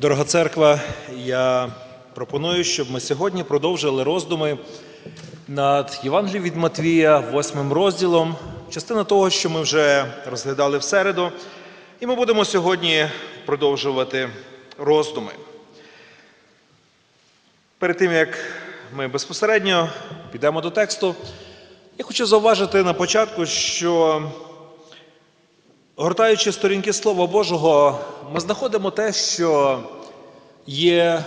Дорога церква, я пропоную, щоб ми сьогодні продовжили роздуми над Євангелієм від Матвія, восьмим розділом, частина того, що ми вже розглядали в середу, і ми будемо сьогодні продовжувати роздуми. Перед тим, як ми безпосередньо підемо до тексту, я хочу зауважити на початку, що Гортаючи сторінки Слова Божого, ми знаходимо те, що є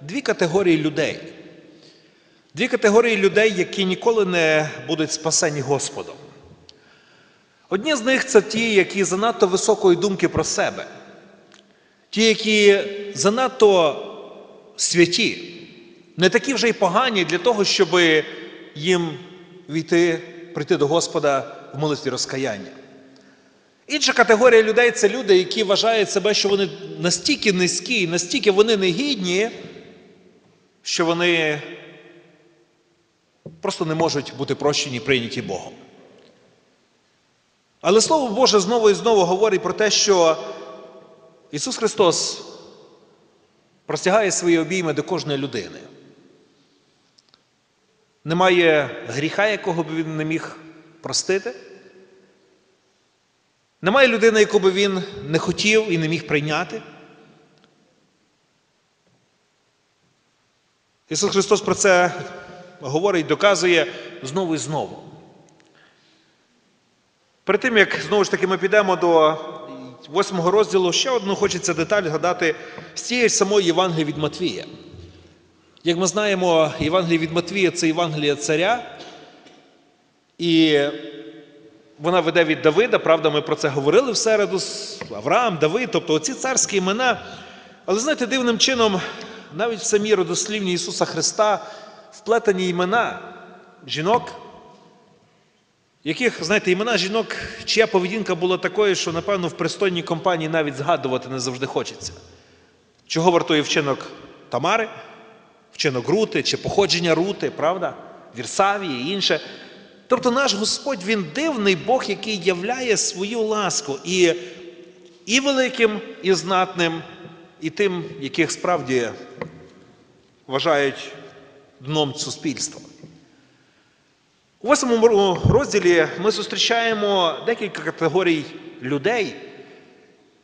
дві категорії людей. Дві категорії людей, які ніколи не будуть спасені Господом. Одні з них це ті, які занадто високої думки про себе, ті, які занадто святі, не такі вже й погані для того, щоб їм війти, прийти до Господа в молитві розкаяння. Інша категорія людей це люди, які вважають себе, що вони настільки низькі, настільки вони негідні, що вони просто не можуть бути прощені і прийняті Богом. Але Слово Боже знову і знову говорить про те, що Ісус Христос простягає свої обійми до кожної людини. Немає гріха, якого б він не міг простити. Немає людини, яку би він не хотів і не міг прийняти. Ісус Христос про це говорить, доказує знову і знову. Перед тим, як знову ж таки ми підемо до восьмого розділу, ще одну хочеться деталь згадати з цієї самої Євангелії від Матвія. Як ми знаємо, Євангеліє від Матвія це Євангелія царя. І вона веде від Давида, правда, ми про це говорили в середу, Авраам, Давид, тобто оці царські імена. Але знаєте, дивним чином, навіть в самій родослівні Ісуса Христа вплетені імена жінок, яких, знаєте, імена жінок, чия поведінка була такою, що, напевно, в пристойній компанії навіть згадувати не завжди хочеться. Чого вартує вчинок Тамари, вчинок Рути чи походження Рути, правда? Вірсавії і інше. Тобто наш Господь Він дивний Бог, який являє свою ласку і, і великим, і знатним, і тим, яких справді вважають дном суспільства. У восьмому розділі ми зустрічаємо декілька категорій людей,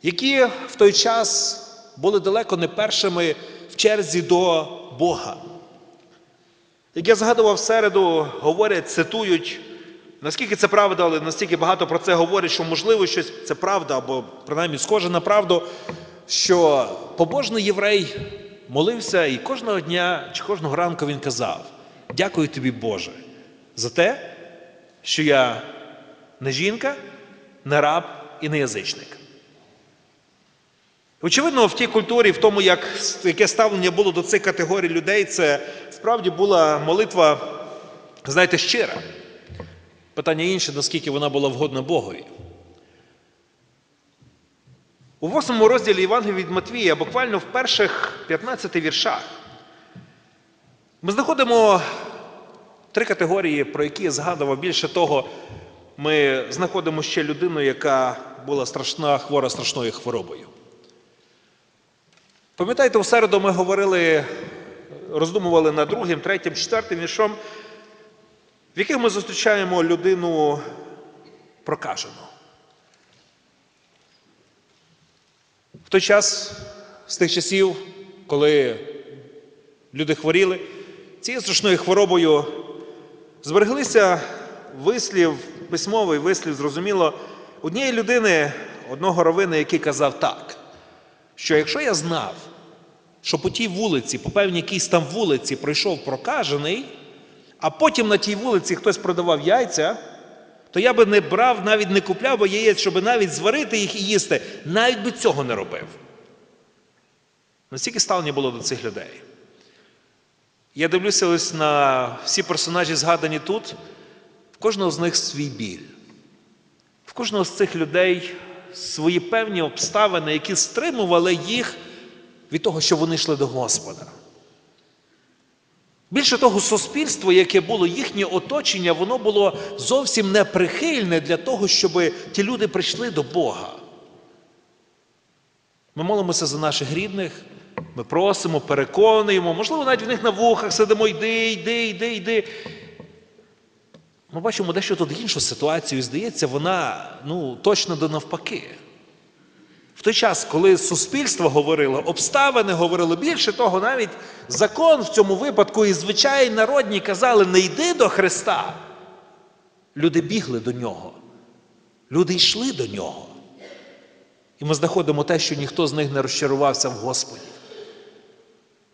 які в той час були далеко не першими в черзі до Бога. Як я згадував в середу, говорять, цитують, наскільки це правда, але настільки багато про це говорять, що можливо щось це правда, або принаймні схоже на правду, що побожний єврей молився і кожного дня чи кожного ранку він казав: Дякую тобі, Боже, за те, що я не жінка, не раб і не язичник. Очевидно, в тій культурі, в тому, як, яке ставлення було до цих категорій людей, це справді була молитва, знаєте, щира. Питання інше, наскільки вона була вгодна Богові. У восьмому розділі Євангелія від Матвія, буквально в перших 15 віршах, ми знаходимо три категорії, про які я згадував. Більше того, ми знаходимо ще людину, яка була страшна, хвора страшною хворобою. Пам'ятаєте, у середу ми говорили, роздумували над другим, третім, четвертим віршом, в яких ми зустрічаємо людину прокажену. В той час, з тих часів, коли люди хворіли, цією страшною хворобою збереглися вислів, письмовий вислів, зрозуміло, однієї людини, одного равини, який казав так що якщо я знав, що по тій вулиці, по певній якійсь там вулиці пройшов прокажений, а потім на тій вулиці хтось продавав яйця, то я би не брав, навіть не купляв би яєць, щоб навіть зварити їх і їсти, навіть би цього не робив. Настільки ставлення було до цих людей. Я дивлюся ось на всі персонажі, згадані тут, в кожного з них свій біль. В кожного з цих людей свої певні обставини, які стримували їх від того, що вони йшли до Господа. Більше того, суспільство, яке було їхнє оточення, воно було зовсім неприхильне для того, щоб ті люди прийшли до Бога. Ми молимося за наших рідних, Ми просимо, переконуємо, можливо, навіть в них на вухах сидимо, йди, йди, йди, йди. Ми бачимо дещо тут іншу ситуацію, і здається, вона ну, точно до навпаки. В той час, коли суспільство говорило, обставини говорили, більше того, навіть закон в цьому випадку і звичайні народні казали, не йди до Христа. Люди бігли до нього. Люди йшли до нього. І ми знаходимо те, що ніхто з них не розчарувався в Господі.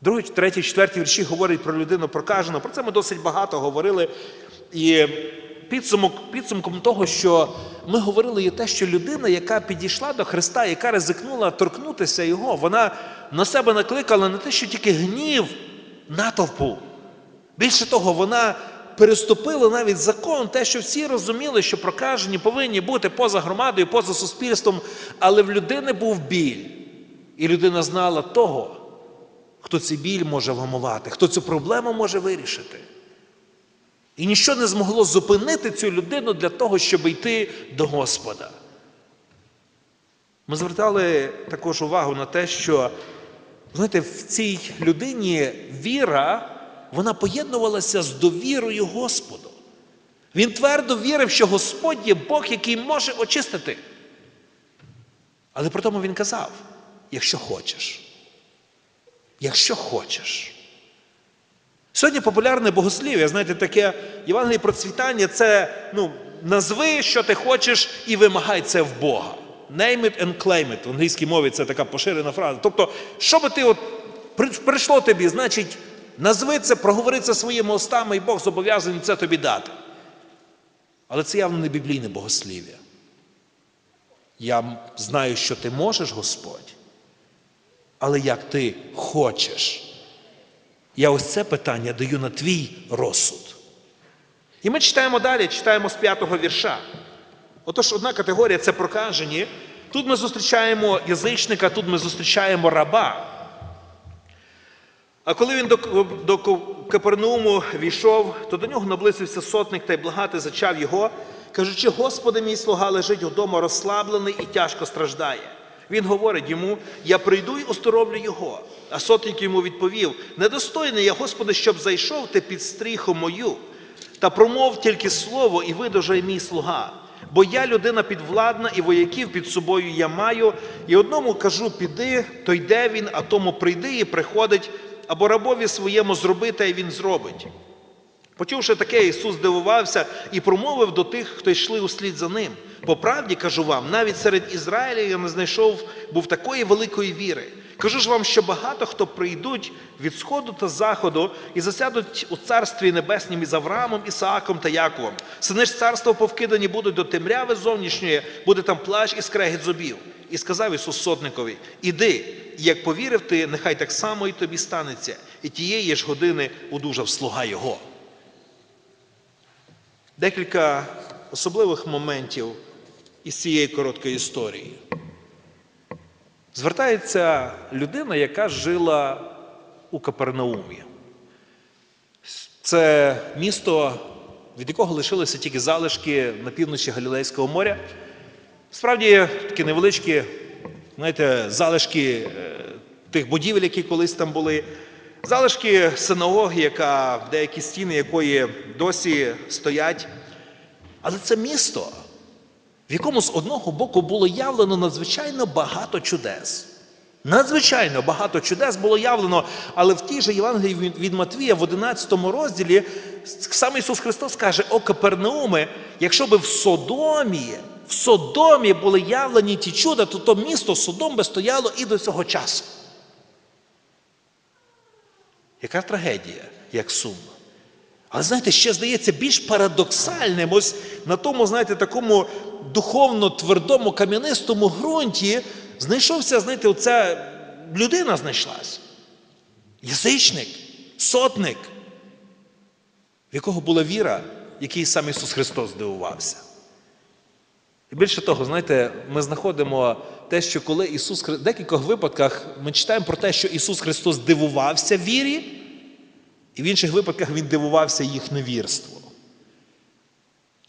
Другий, третій, четвертій вірші говорять про людину прокажену. Про це ми досить багато говорили. І підсумок, підсумком того, що ми говорили, є те, що людина, яка підійшла до Христа, яка ризикнула торкнутися Його, вона на себе накликала не те, що тільки гнів натовпу. Більше того, вона переступила навіть закон, те, що всі розуміли, що прокажені повинні бути поза громадою, поза суспільством, але в людини був біль. І людина знала того, хто цей біль може вгамувати, хто цю проблему може вирішити. І ніщо не змогло зупинити цю людину для того, щоб йти до Господа. Ми звертали також увагу на те, що, знаєте, в цій людині віра, вона поєднувалася з довірою Господу. Він твердо вірив, що Господь є Бог, який може очистити. Але при тому він казав: якщо хочеш, якщо хочеш. Сьогодні популярне богослів'я, знаєте, таке Євангеліє процвітання це ну, назви, що ти хочеш, і вимагай це в Бога. Name it and claim it. В англійській мові це така поширена фраза. Тобто, що би ти от прийшло тобі, значить, назви це, проговори це своїми устами, і Бог зобов'язаний це тобі дати. Але це явно не біблійне богослів'я. Я знаю, що ти можеш, Господь, але як ти хочеш. Я ось це питання даю на твій розсуд. І ми читаємо далі, читаємо з п'ятого вірша. Отож, одна категорія це прокажені. Тут ми зустрічаємо язичника, тут ми зустрічаємо раба. А коли він до, до Капернауму війшов, то до нього наблизився сотник та й благати зачав його, кажучи, Господи, мій слуга лежить вдома розслаблений і тяжко страждає. Він говорить йому: Я прийду й оздоровлю його. А сотник йому відповів: Недостойний я, Господи, щоб зайшов ти під стріху мою, та промов тільки слово, і видужай мій слуга. Бо я людина підвладна, і вояків під собою я маю, і одному кажу, піди, то йде він, а тому прийди і приходить, або рабові своєму зроби, та він зробить. Почувши таке, Ісус здивувався і промовив до тих, хто йшли услід за ним. По правді кажу вам, навіть серед Ізраїля я не знайшов був такої великої віри. Кажу ж вам, що багато хто прийдуть від сходу та заходу і засядуть у царстві небеснім із Авраамом, Ісааком та Яковом. Сини ж царства повкидані будуть до темряви зовнішньої, буде там плач і скрегіт зубів. І сказав Ісус сотникові: Іди, як повірив ти, нехай так само і тобі станеться, і тієї ж години удужав слуга Його. Декілька особливих моментів із цієї короткої історії. Звертається людина, яка жила у Капернаумі. Це місто, від якого лишилися тільки залишки на півночі Галілейського моря. Справді такі невеличкі, знаєте, залишки тих будівель, які колись там були. Залишки синагоги, яка, деякі стіни якої досі стоять. Але це місто, в якому з одного боку було явлено надзвичайно багато чудес. Надзвичайно багато чудес було явлено, але в тій же Євангелії від Матвія в 11 розділі сам Ісус Христос каже, о Капернауме, якщо би в Содомі, в Содомі були явлені ті чуда, то то місто Содом би стояло і до цього часу. Яка трагедія, як сумно. Але знаєте, ще здається більш парадоксальним, ось на тому, знаєте, такому духовно твердому кам'янистому ґрунті знайшовся, знаєте, оця людина знайшлась. Язичник, сотник, в якого була віра, який сам Ісус Христос здивувався. І більше того, знаєте, ми знаходимо те, що коли Ісус в декількох випадках ми читаємо про те, що Ісус Христос дивувався вірі, і в інших випадках Він дивувався їх невірству.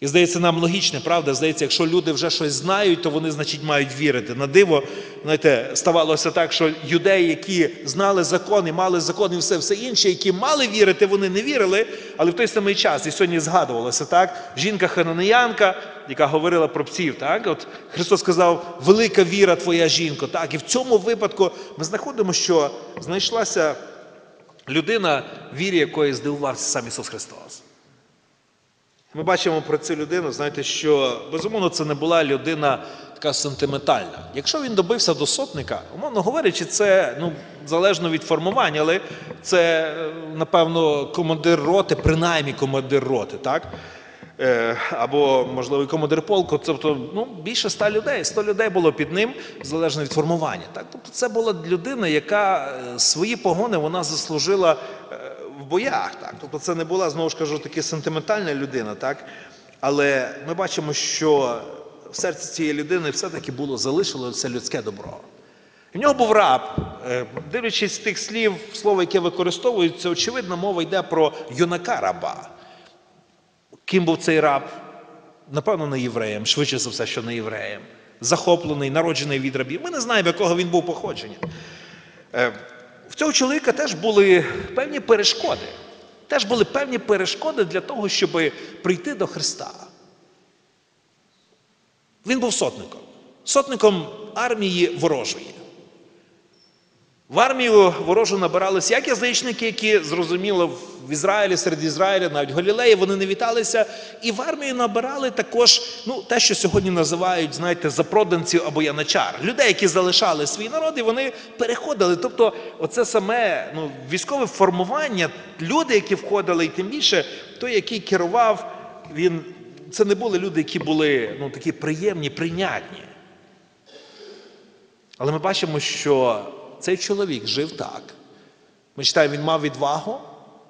І здається, нам логічне, правда? Здається, якщо люди вже щось знають, то вони, значить, мають вірити. На диво, знаєте, ставалося так, що юдеї, які знали закон і мали закон і все, все інше, які мали вірити, вони не вірили, але в той самий час, і сьогодні згадувалося, так, жінка хананеянка, яка говорила про псів, так, от Христос сказав, велика віра твоя жінко. Так, і в цьому випадку ми знаходимо, що знайшлася людина, вірі якої здивувався сам Ісус Христос. Ми бачимо про цю людину, знаєте, що безумовно це не була людина така сентиментальна. Якщо він добився до сотника, умовно говорячи, це ну, залежно від формування, але це, е, напевно, командир роти, принаймні командир роти, так? Е, Або, можливо, командир полку, тобто ну, більше ста людей. 100 людей було під ним, залежно від формування. Так? Тобто це була людина, яка е, свої погони вона заслужила е, в боях. Так? Тобто це не була, знову ж кажу, таки сентиментальна людина, так? але ми бачимо, що в серці цієї людини все-таки було залишилося людське добро. В нього був раб. Дивлячись тих слів, слово, яке використовується, очевидно, мова йде про юнака раба. Ким був цей раб? Напевно, не євреєм, швидше за все, що не євреєм. Захоплений, народжений від рабів. Ми не знаємо, якого він був походження. Е, В цього чоловіка теж були певні перешкоди. Теж були певні перешкоди для того, щоб прийти до Христа. Він був сотником, сотником армії ворожої. В армію ворожу набиралися як язичники, які зрозуміло в Ізраїлі, серед Ізраїля, навіть Галілеї, вони не віталися. І в армію набирали також ну, те, що сьогодні називають, знаєте, запроданців або яничар. Людей, які залишали свій народ, і вони переходили. Тобто, оце саме ну, військове формування, люди, які входили, і тим більше той, який керував, він це не були люди, які були ну, такі приємні, прийнятні. Але ми бачимо, що цей чоловік жив так. Ми читаємо, він мав відвагу,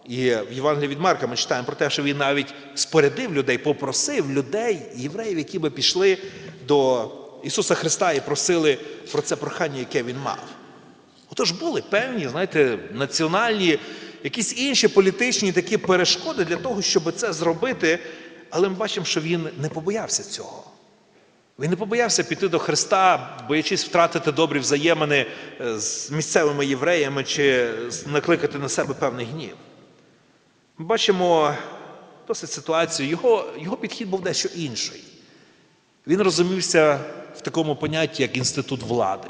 і в Євангелії від Марка ми читаємо про те, що він навіть спорядив людей, попросив людей, євреїв, які би пішли до Ісуса Христа і просили про це прохання, яке він мав. Отож були певні, знаєте, національні, якісь інші політичні такі перешкоди для того, щоб це зробити, але ми бачимо, що він не побоявся цього. Він не побоявся піти до Христа, боячись втратити добрі взаємини е, з місцевими євреями чи накликати на себе певний гнів. Ми бачимо досить ситуацію, його, його підхід був дещо інший. Він розумівся в такому понятті, як інститут влади.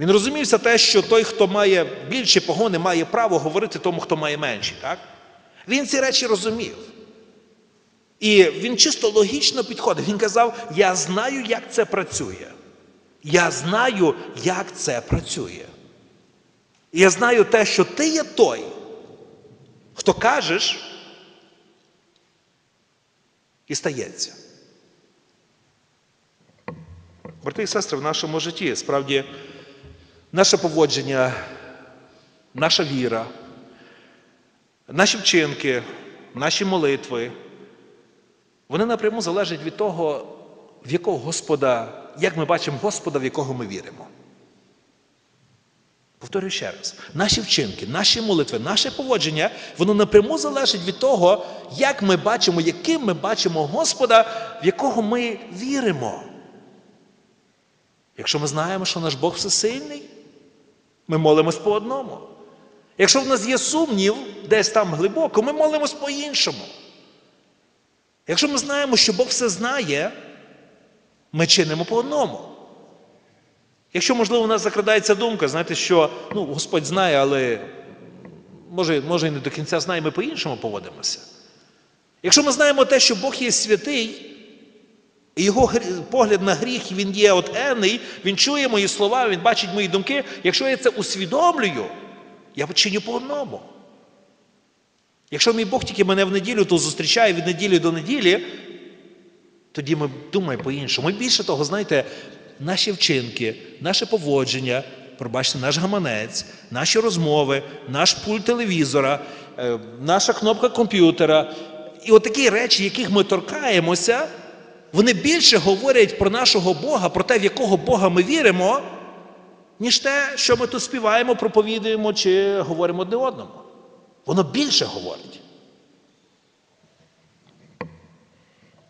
Він розумівся те, що той, хто має більші погони, має право говорити тому, хто має менші. Так? Він ці речі розумів. І він чисто логічно підходив. Він казав: Я знаю, як це працює. Я знаю, як це працює. Я знаю те, що ти є той, хто кажеш, і стається. Брати і сестри, в нашому житті справді наше поводження, наша віра, наші вчинки, наші молитви. Вони напряму залежать від того, в якого Господа, як ми бачимо Господа, в якого ми віримо. Повторюю ще раз, наші вчинки, наші молитви, наше поводження, воно напряму залежить від того, як ми бачимо, яким ми бачимо Господа, в якого ми віримо. Якщо ми знаємо, що наш Бог всесильний, ми молимось по одному. Якщо в нас є сумнів десь там глибоко, ми молимось по-іншому. Якщо ми знаємо, що Бог все знає, ми чинимо по одному. Якщо, можливо, у нас закрадається думка, знаєте, що ну, Господь знає, але може, може і не до кінця знає, ми по-іншому поводимося. Якщо ми знаємо те, що Бог є святий, і його погляд на гріх, він є от енний, він чує мої слова, він бачить мої думки, якщо я це усвідомлюю, я чиню по одному. Якщо мій Бог тільки мене в неділю, то зустрічає від неділі до неділі, тоді ми думаємо по-іншому. І більше того, знаєте, наші вчинки, наше поводження, пробачте, наш гаманець, наші розмови, наш пульт телевізора, е, наша кнопка комп'ютера. І от речі, яких ми торкаємося, вони більше говорять про нашого Бога, про те, в якого Бога ми віримо, ніж те, що ми тут співаємо, проповідуємо чи говоримо одне одному. Воно більше говорить.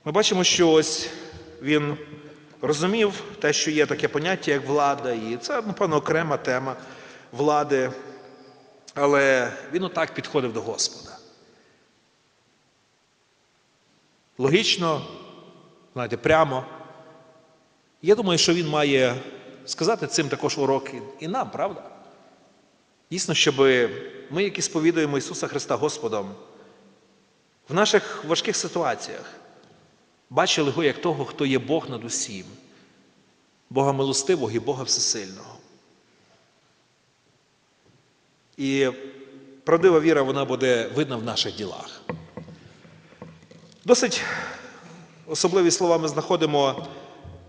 Ми бачимо, що ось він розумів те, що є таке поняття, як влада, і це, напевно, окрема тема влади. Але він отак підходив до Господа. Логічно, знаєте, прямо. Я думаю, що він має сказати цим також урок і- нам, правда? Дійсно, щоб ми, які сповідуємо Ісуса Христа Господом, в наших важких ситуаціях бачили його як того, хто є Бог над усім, Бога милостивого і Бога всесильного. І правдива віра вона буде видна в наших ділах. Досить особливі слова ми знаходимо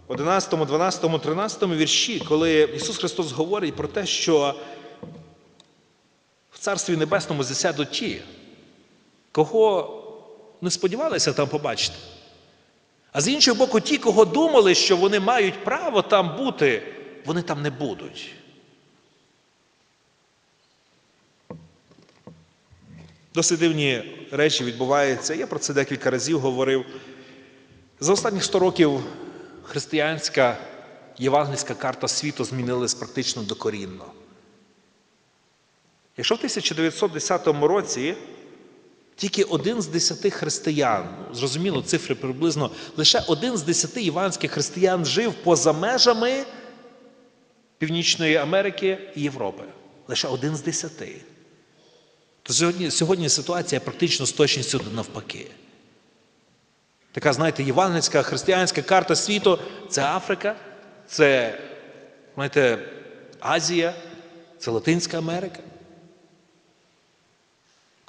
в 11, 12, 13 вірші, коли Ісус Христос говорить про те, що Царстві Небесному засядуть ті, кого не сподівалися там побачити. А з іншого боку, ті, кого думали, що вони мають право там бути, вони там не будуть. Досить дивні речі відбуваються. Я про це декілька разів говорив. За останні 100 років християнська євангельська карта світу змінилась практично докорінно. Якщо в 1910 році тільки один з десяти християн, зрозуміло, цифри приблизно, лише один з десяти іванських християн жив поза межами Північної Америки і Європи. Лише один з десяти. То сьогодні, сьогодні ситуація практично з точністю навпаки. Така, знаєте, євангельська християнська карта світу це Африка, це, знаєте, Азія, це Латинська Америка.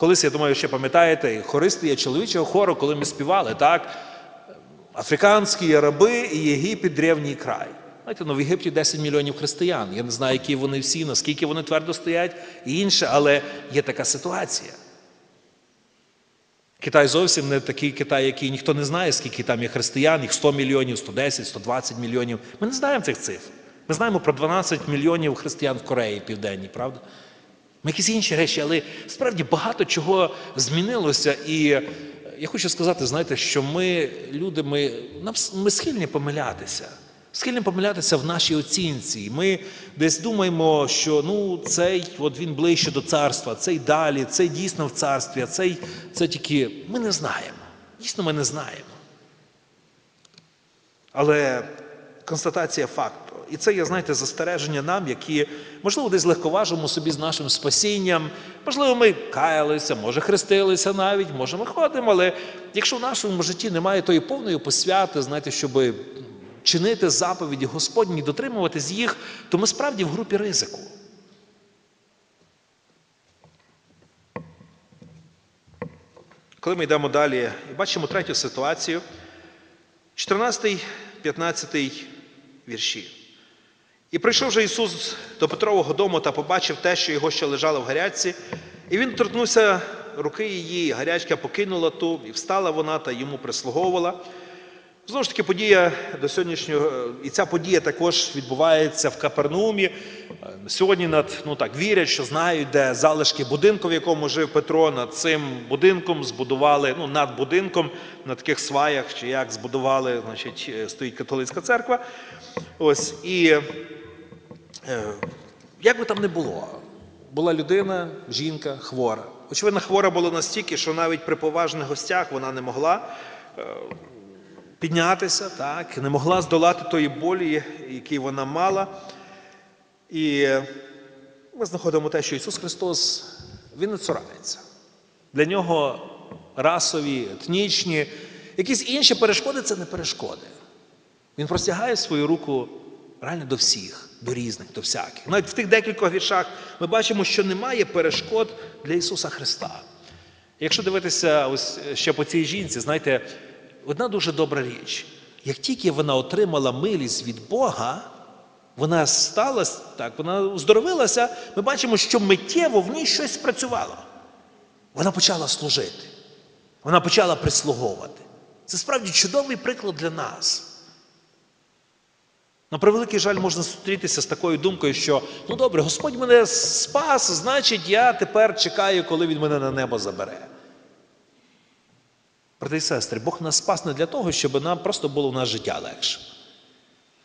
Колись, я думаю, ще пам'ятаєте, хористи чоловічого хору, коли ми співали, так? Африканські раби і Єгипет древній край. Знаєте, ну в Єгипті 10 мільйонів християн. Я не знаю, які вони всі, наскільки вони твердо стоять і інше, але є така ситуація. Китай зовсім не такий Китай, який ніхто не знає, скільки там є християн, їх 100 мільйонів, 110, 120 мільйонів. Ми не знаємо цих цифр. Ми знаємо про 12 мільйонів християн в Кореї Південній, правда? Ми якісь інші речі, але справді багато чого змінилося. І я хочу сказати, знаєте, що ми, люди, ми, ми схильні помилятися. Схильні помилятися в нашій оцінці. Ми десь думаємо, що ну, цей от він ближче до царства, цей далі, цей дійсно в царстві, а цей це тільки ми не знаємо. Дійсно, ми не знаємо. Але констатація факту. І це є, знаєте, застереження нам, які, можливо, десь легковажимо собі з нашим спасінням. Можливо, ми каялися, може, хрестилися навіть, може, ми ходимо, але якщо в нашому житті немає тої повної посвяти, знаєте, щоб чинити заповіді Господні, дотримуватись їх, то ми справді в групі ризику. Коли ми йдемо далі і бачимо третю ситуацію, 14, 15 вірші. І прийшов же Ісус до Петрового дому та побачив те, що його ще лежало в гарячці, і він торкнувся руки її, гарячка покинула ту, і встала вона та йому прислуговувала. Знову ж таки, подія до сьогоднішнього, і ця подія також відбувається в Капернаумі. Сьогодні над, ну так, вірять, що знають, де залишки будинку, в якому жив Петро, над цим будинком збудували, ну, над будинком, на таких сваях, чи як збудували, значить, стоїть католицька церква. Ось, і е, як би там не було, була людина, жінка, хвора. Очевидно, хвора була настільки, що навіть при поважних гостях вона не могла. е, піднятися, так, не могла здолати тої болі, які вона мала. І ми знаходимо те, що Ісус Христос, Він не цурається. Для нього расові, етнічні, якісь інші перешкоди це не перешкоди. Він простягає свою руку реально до всіх, до різних, до всяких. Навіть в тих декількох віршах ми бачимо, що немає перешкод для Ісуса Христа. Якщо дивитися ось ще по цій жінці, знаєте, одна дуже добра річ. Як тільки вона отримала милість від Бога, вона стала так, вона оздоровилася, ми бачимо, що миттєво в ній щось спрацювало. Вона почала служити, вона почала прислуговувати. Це справді чудовий приклад для нас. На превеликий жаль, можна зустрітися з такою думкою, що ну добре, Господь мене спас, значить, я тепер чекаю, коли Він мене на небо забере. Брати і сестри, Бог нас спас не для того, щоб нам просто було в нас життя легше.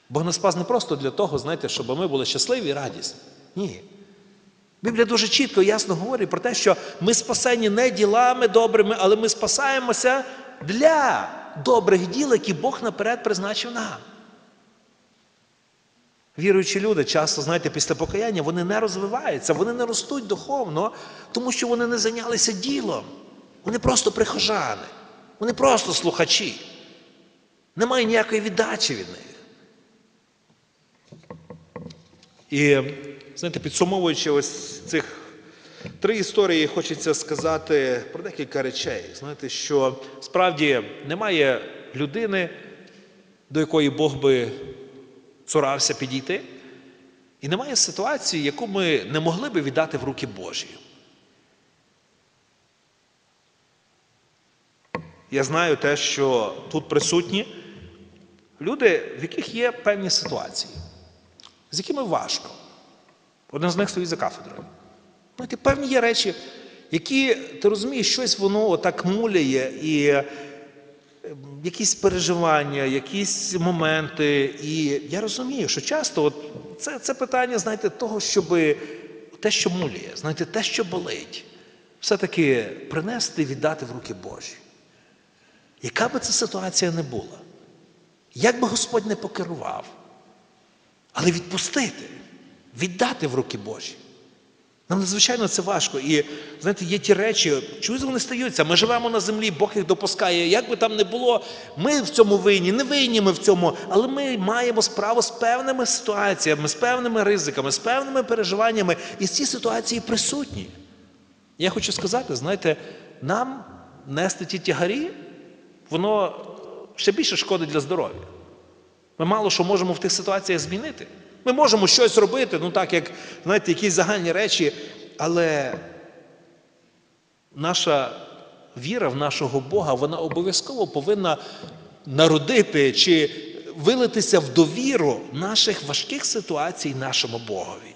Бог нас спас не просто для того, знаєте, щоб ми були щасливі і радісні. Ні. Біблія дуже чітко і ясно говорить про те, що ми спасені не ділами добрими, але ми спасаємося для добрих діл, які Бог наперед призначив нам. Віруючі люди часто, знаєте, після покаяння вони не розвиваються, вони не ростуть духовно, тому що вони не зайнялися ділом. Вони просто прихожани, вони просто слухачі. Немає ніякої віддачі від них. І, знаєте, підсумовуючи ось цих три історії, хочеться сказати про декілька речей. Знаєте, що справді немає людини, до якої Бог би цурався підійти, і немає ситуації, яку ми не могли би віддати в руки Божі. Я знаю те, що тут присутні люди, в яких є певні ситуації, з якими важко. Один з них стоїть за кафедрою. Знаєте, певні є речі, які, ти розумієш, щось воно отак муляє, і якісь переживання, якісь моменти. І я розумію, що часто от це, це питання, знаєте, того, щоб те, що муляє, знаєте, те, що болить, все-таки принести віддати в руки Божі. Яка би ця ситуація не була, як би Господь не покерував, але відпустити, віддати в руки Божі. Нам надзвичайно це важко. І знаєте, є ті речі, чому вони стаються? Ми живемо на землі, Бог їх допускає. Як би там не було, ми в цьому винні, не винні ми в цьому, але ми маємо справу з певними ситуаціями, з певними ризиками, з певними переживаннями, і ці ситуації присутні. Я хочу сказати, знаєте, нам нести ті тягарі, воно ще більше шкодить для здоров'я. Ми мало що можемо в тих ситуаціях змінити. Ми можемо щось робити, ну так, як, знаєте, якісь загальні речі, але наша віра в нашого Бога, вона обов'язково повинна народити чи вилитися в довіру наших важких ситуацій нашому Богові.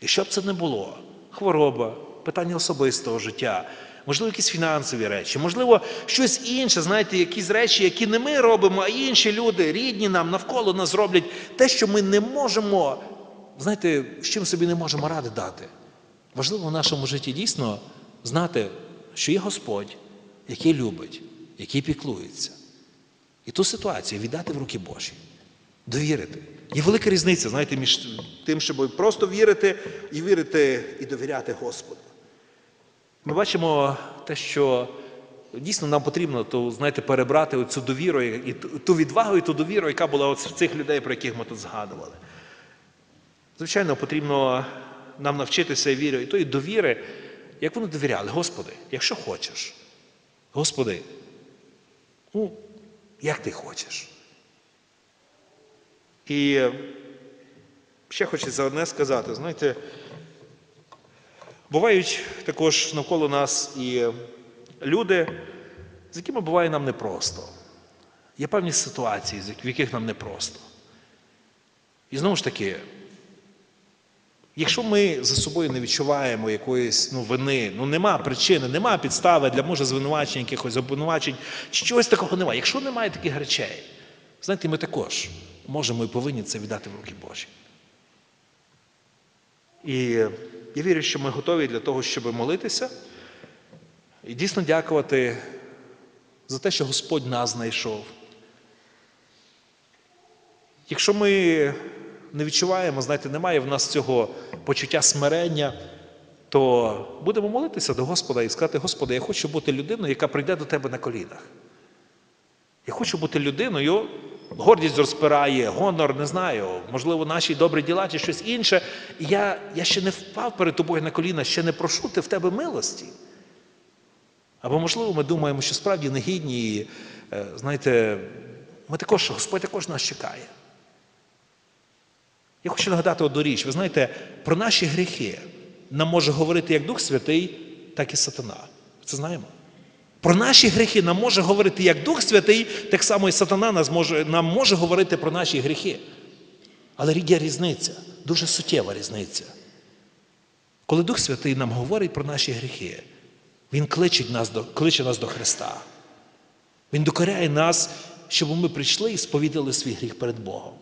І б це не було? Хвороба, питання особистого життя, можливо, якісь фінансові речі, можливо, щось інше, знаєте, якісь речі, які не ми робимо, а інші люди, рідні нам, навколо нас роблять те, що ми не можемо, знаєте, з чим собі не можемо ради дати. Важливо в нашому житті дійсно знати, що є Господь, який любить, який піклується. І ту ситуацію віддати в руки Божі, довірити. Є велика різниця, знаєте, між тим, щоб просто вірити і вірити і довіряти Господу. Ми бачимо те, що дійсно нам потрібно то, знаєте, перебрати цю довіру, і ту відвагу і ту довіру, яка була в цих людей, про яких ми тут згадували. Звичайно, потрібно нам навчитися вірі і тої довіри, як вони довіряли, Господи, якщо хочеш. Господи, ну, як ти хочеш. І ще хочеться одне сказати, знаєте, бувають також навколо нас і люди, з якими буває нам непросто. Є певні ситуації, в яких нам непросто. І знову ж таки, якщо ми за собою не відчуваємо якоїсь ну, вини, ну нема причини, нема підстави для може звинувачень, якихось обвинувачень, чогось такого немає. Якщо немає таких речей, знаєте, ми також можемо і повинні це віддати в руки Божі. І я вірю, що ми готові для того, щоб молитися і дійсно дякувати за те, що Господь нас знайшов. Якщо ми не відчуваємо, знаєте, немає в нас цього почуття смирення, то будемо молитися до Господа і сказати, Господи, я хочу бути людиною, яка прийде до Тебе на колінах. Я хочу бути людиною, гордість розпирає, гонор, не знаю, можливо, наші добрі діла чи щось інше. І я, я ще не впав перед тобою на коліна, ще не прошу ти в тебе милості. Або, можливо, ми думаємо, що справді негідні, і, е, знаєте, ми також, Господь також нас чекає. Я хочу нагадати одну річ. Ви знаєте, про наші гріхи нам може говорити як Дух Святий, так і сатана. Це знаємо. Про наші гріхи нам може говорити як Дух Святий, так само і сатана нас може, нам може говорити про наші гріхи. Але є різниця, дуже суттєва різниця. Коли Дух Святий нам говорить про наші гріхи, Він кличе нас до, кличе нас до Христа. Він докоряє нас, щоб ми прийшли і сповідали свій гріх перед Богом.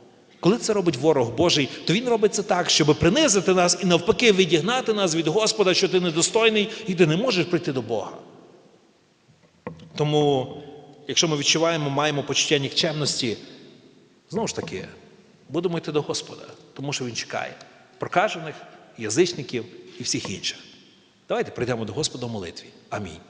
Коли це робить ворог Божий, то він робить це так, щоб принизити нас і навпаки відігнати нас від Господа, що ти недостойний і ти не можеш прийти до Бога. Тому, якщо ми відчуваємо, маємо почуття нікчемності, знову ж таки, будемо йти до Господа, тому що Він чекає прокажених, язичників і всіх інших. Давайте прийдемо до Господа в молитві. Амінь.